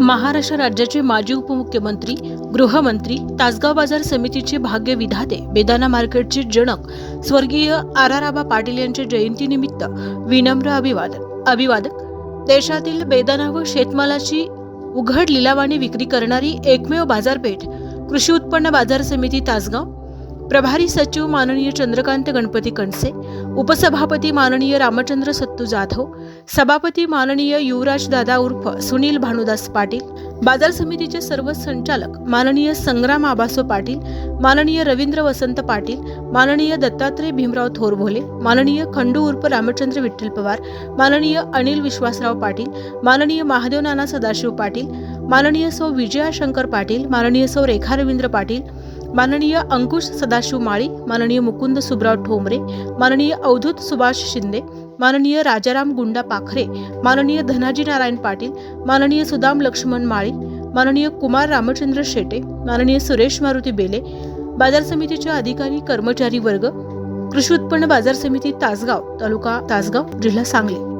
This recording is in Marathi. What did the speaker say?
महाराष्ट्र राज्याचे माजी उपमुख्यमंत्री गृहमंत्री तासगाव बाजार समितीचे भाग्य विधाते बेदाना मार्केटचे जनक स्वर्गीय आर आर आबा पाटील यांच्या जयंतीनिमित्त विनम्र अभिवादन अभिवादक देशातील बेदाना व शेतमालाची उघड लिलावाने विक्री करणारी एकमेव बाजारपेठ कृषी उत्पन्न बाजार समिती तासगाव प्रभारी सचिव माननीय चंद्रकांत गणपती कणसे उपसभापती माननीय रामचंद्र सत्तू जाधव सभापती माननीय युवराज दादा उर्फ सुनील भानुदास पाटील बाजार समितीचे सर्व संचालक माननीय संग्राम आबासो पाटील माननीय रवींद्र वसंत पाटील माननीय दत्तात्रय भीमराव थोरभोले माननीय खंडू उर्फ रामचंद्र विठ्ठल पवार माननीय अनिल विश्वासराव पाटील माननीय महादेव नाना सदाशिव पाटील माननीय सौ विजया शंकर पाटील माननीय सौ रेखा रवींद्र पाटील माननीय अंकुश सदाशिव माळी माननीय मुकुंद सुबराव ठोंबरे माननीय अवधूत सुभाष शिंदे माननीय राजाराम गुंडा पाखरे माननीय धनाजी नारायण पाटील माननीय सुदाम लक्ष्मण माळी माननीय कुमार रामचंद्र शेटे माननीय सुरेश मारुती बेले बाजार समितीचे अधिकारी कर्मचारी वर्ग कृषी उत्पन्न बाजार समिती तासगाव तालुका तासगाव जिल्हा सांगली.